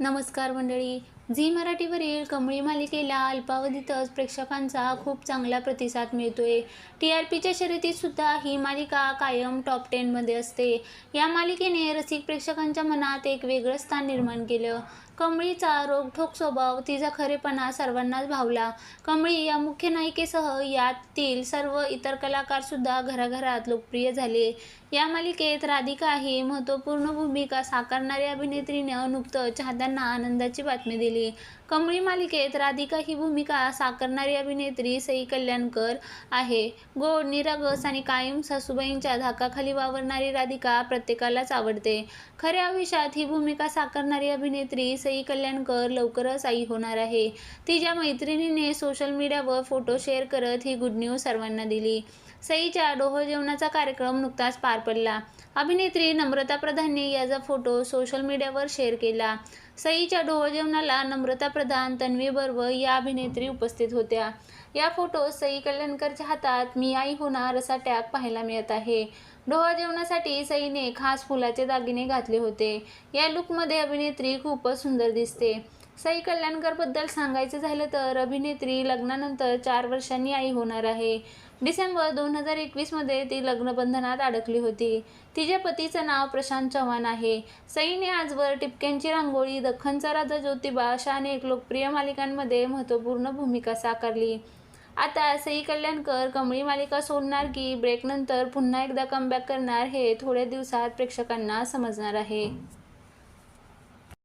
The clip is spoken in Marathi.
नमस्कार मंडळी. झी मराठीवरील कमळी मालिकेला अल्पावधीतच प्रेक्षकांचा खूप चांगला प्रतिसाद मिळतोय. टी आर पीच्या शर्यतीतसुद्धा ही मालिका कायम टॉप टेनमध्ये असते. या मालिकेने रसिक प्रेक्षकांच्या मनात एक वेगळं स्थान निर्माण केलं. कमळीचा रोखठोक स्वभाव तिचा खरेपणा सर्वांनाच भावला. कमळी या मुख्य नायिकेसह यातील सर्व इतर कलाकारसुद्धा घराघरात लोकप्रिय झाले. या मालिकेत राधिका ही महत्त्वपूर्ण भूमिका साकारणाऱ्या अभिनेत्रीनं नुकतं चाहत्यांना आनंदाची बातमी दिली. कमळी मालिकेत राधिका ही भूमिका साकारणारी अभिनेत्री सई कल्याणकर आहे. गोड निरागस आणि कायम सासूबाईंच्या धाकाखाली वावरणारी राधिका प्रत्येकालाच आवडते. खऱ्या आयुष्यात ही भूमिका साकारणारी अभिनेत्री सई कल्याणकर लवकरच आई होणार आहे. तिच्या मैत्रिणीने सोशल मीडियावर फोटो शेअर करत ही गुड न्यूज सर्वांना दिली. सईच्या डोह जेवणाचा कार्यक्रम नुकताच पार पडला. अभिनेत्री नम्रता प्रधानने याचा फोटो सोशल मीडियावर शेअर केला. सईच्या डोह जेवणाला नम्रता प्रधान तन्वी बर्व या अभिनेत्री उपस्थित होत्या. या फोटोत सई कल्याणकरच्या हातात मी आई होणार असा टॅग पाहायला मिळत आहे. डोहा जेवणासाठी सईने खास फुलाचे दागिने घातले होते. या लुकमध्ये अभिनेत्री खूपच सुंदर दिसते. सई कल्याणकरबद्दल सांगायचं झालं तर अभिनेत्री लग्नानंतर चार वर्षांनी आई होणार आहे. डिसेंबर दोन हजार एकवीसमध्ये ती लग्नबंधनात अडकली होती. तिच्या पतीचं नाव प्रशांत चव्हाण आहे. सईने आजवर टिपक्यांची रांगोळी दख्खनचा राजा ज्योतिबा अशा अनेक लोकप्रिय मालिकांमध्ये महत्त्वपूर्ण भूमिका साकारली. आता सई कल्याणकर कमळी मालिका सोडणार की ब्रेकनंतर पुन्हा एकदा कमबॅक करणार हे थोड्या दिवसात प्रेक्षकांना समजणार आहे.